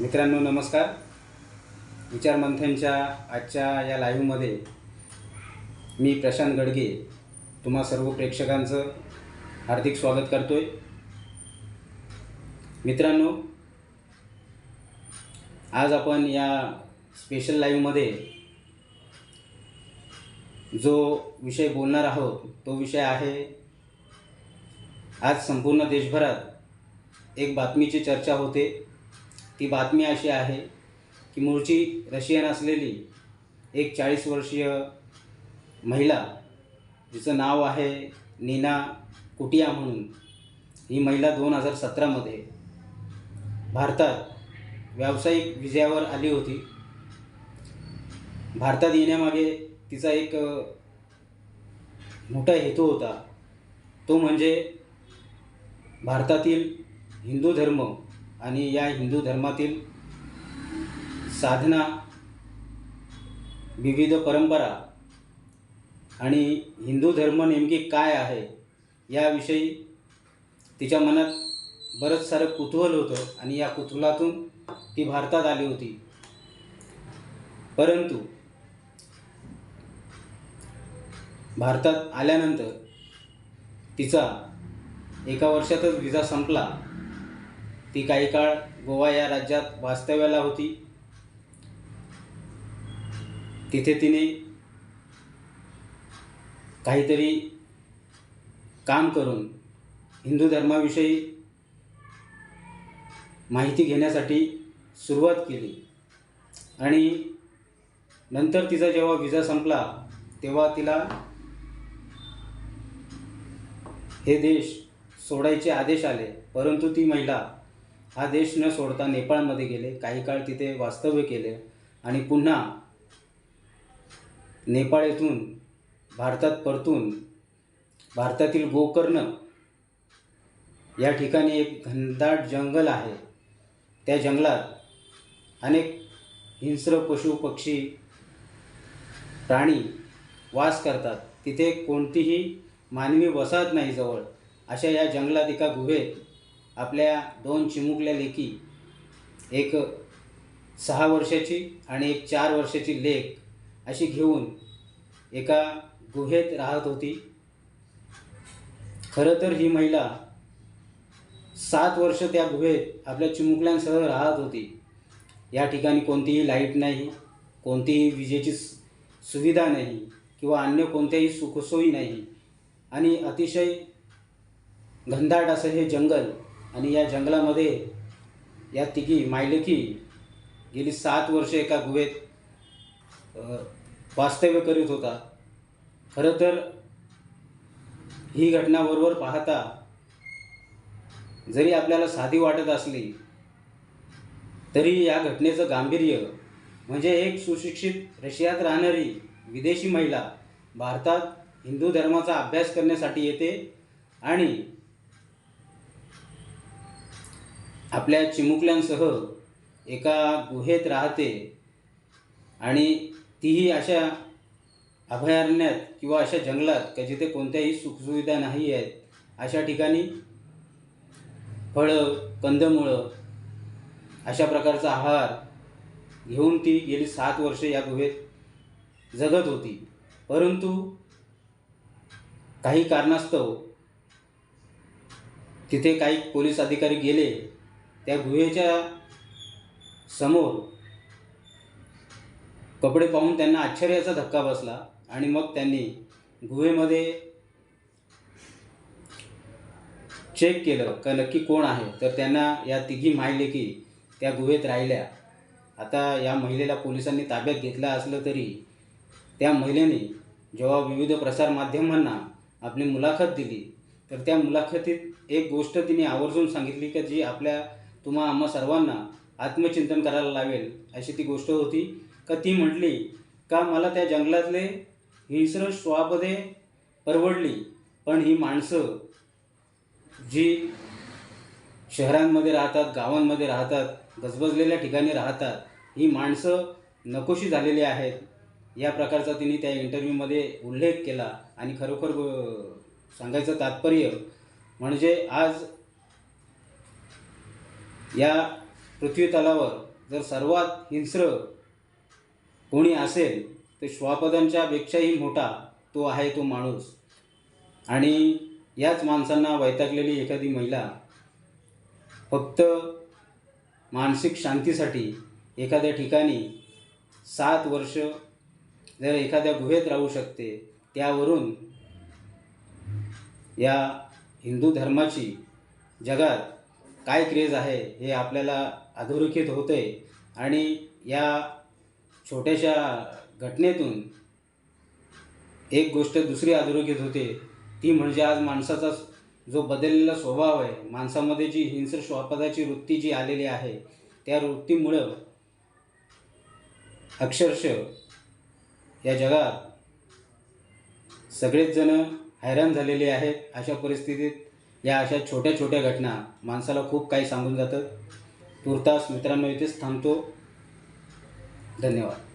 मित्रांनो नमस्कार. विचार मंथनच्या आजच्या या लाईव्हमध्ये मी प्रशांत गडगे तुम्हा सर्व प्रेक्षकांचं हार्दिक स्वागत करतो आहे मित्रांनो आज आपण या स्पेशल लाईव्हमध्ये जो विषय बोलणार आहोत तो विषय आहे आज संपूर्ण देशभरात एक बातमीची चर्चा होते. ती बातमी अशी आहे की मूळची रशियन असलेली एक चाळीस वर्षीय महिला जिचं नाव आहे नीना कुटिया म्हणून ही महिला दोन हजार सतरामध्ये भारतात व्यावसायिक विजयावर आली होती. भारतात येण्यामागे तिचा एक मोठा हेतू होता. तो म्हणजे भारतातील हिंदू धर्म आणि या हिंदू धर्मातील साधना विविध परंपरा आणि हिंदू धर्म नेमकी काय आहे याविषयी तिच्या मनात बरंच सारं कुतूहल होतं आणि या कुतूहलातून ती भारतात आली होती. परंतु भारतात आल्यानंतर तिचा एका वर्षातच विजा संपला. ती काही काळ गोवा या राज्यात वास्तव्याला होती. तिथे तिने काहीतरी काम करून हिंदू धर्माविषयी माहिती घेण्यासाठी सुरुवात केली. आणि नंतर तिचा जेव्हा विजा संपला तेव्हा तिला हे देश सोडायचे आदेश आले. परंतु ती महिला हा देश न सोडता नेपाळमध्ये गेले काही काळ तिथे वास्तव्य केले आणि पुन्हा नेपाळ येथून भारतात परतून भारतातील गोकर्ण या ठिकाणी एक घनदाट जंगल आहे. त्या जंगलात अनेक हिंस्र पशु पक्षी प्राणी वास करतात. तिथे कोणतीही मानवी वसाहत नाही जवळ. अशा या जंगलात एका गुहेत आपल्या दोन चिमुकल्या लेकी एक सहा वर्षाची आणि एक चार वर्षाची लेक अशी घेऊन एका गुहेत राहत होती. खरं तर ही महिला सात वर्ष त्या गुहेत आपल्या चिमुकल्यांसह राहत होती. या ठिकाणी कोणतीही लाइट नाही कोणतीही विजेची सुविधा नाही किंवा अन्य कोणत्याही सुखसोयी नाही. आणि अतिशय घनदाट असं हे जंगल आणि या जंगलामध्ये या तिघी मायलेकी गेली सात वर्ष एका गुहेत वास्तव्य करीत होता. खरं तर ही घटना बरोबर पाहता जरी आपल्याला साधी वाटत असली तरी या घटनेचं गांभीर्य म्हणजे एक सुशिक्षित रशियात राहणारी विदेशी महिला भारतात हिंदू धर्माचा अभ्यास करण्यासाठी येते आणि आपल्या चिमुकल्यांसह एका गुहेत राहते आणि तीही अशा अभयारण्यात किंवा अशा जंगलात का जिथे कोणत्याही सुखसुविधा नाही आहेत अशा ठिकाणी फळं कंदमुळं अशा प्रकारचा आहार घेऊन ती गेली सात वर्ष या गुहेत जगत होती. परंतु काही कारणास्तव तिथे काही पोलीस अधिकारी गेले त्या गुहेच्या समोर कपडे पाहून त्यांना आश्चर्याचा धक्का बसला आणि मग त्यांनी गुहेमध्ये चेक केलं का नक्की कोण आहे? तर त्यांना या तिघी माहिले की त्या गुहेत राहिल्या. आता या महिलेला पोलिसांनी ताब्यात घेतलं असलं तरी त्या महिलेने जेव्हा विविध प्रसारमाध्यमांना आपली मुलाखत दिली तर त्या मुलाखतीत एक गोष्ट तिने आवर्जून सांगितली की जी आपल्या तुम्हा आम्हा सर्वांना आत्मचिंतन करायला लावेल अशी ती गोष्ट होती. का ती म्हटली का मला त्या जंगलातले हिंस्र श्वापदे परवडली पण ही माणसं जी शहरांमध्ये राहतात गावांमध्ये राहतात गजबजलेल्या ठिकाणी राहतात ही माणसं नकोशी झालेली आहेत. या प्रकारचा तिने त्या इंटरव्ह्यूमध्ये उल्लेख केला आणि खरोखर सांगायचं तात्पर्य म्हणजे आज या पृथ्वीतलावर जर सर्वात हिंस्र कोणी असेल तर श्वापदांच्या पेक्षाही मोठा तो आहे तो माणूस. आणि याच माणसांना वैतागलेली एखादी महिला फक्त मानसिक शांतीसाठी एखाद्या ठिकाणी सात वर्ष जर एखाद्या गुहेत राहू शकते त्यावरून या हिंदू धर्माची जगात काय क्रेज आहे हे आपल्याला अधोरेखित होते आणि या छोट्याशा घटनेतून एक गोष्ट दुसरी अधोरेखित होते. ती म्हणजे आज माणसाचा जो बदललेला स्वभाव आहे माणसामध्ये जी हिंस्र श्वापदाची वृत्ती जी आलेली आहे त्या वृत्तीमुळं अक्षरशः या जगात सगळेच जण हैराण झालेले आहेत अशा परिस्थितीत. या अशा छोट्या छोट्या घटना माणसाला खूप काही सांगून जातात तुर्तास मित्रांनो इथेच थांबतो. धन्यवाद.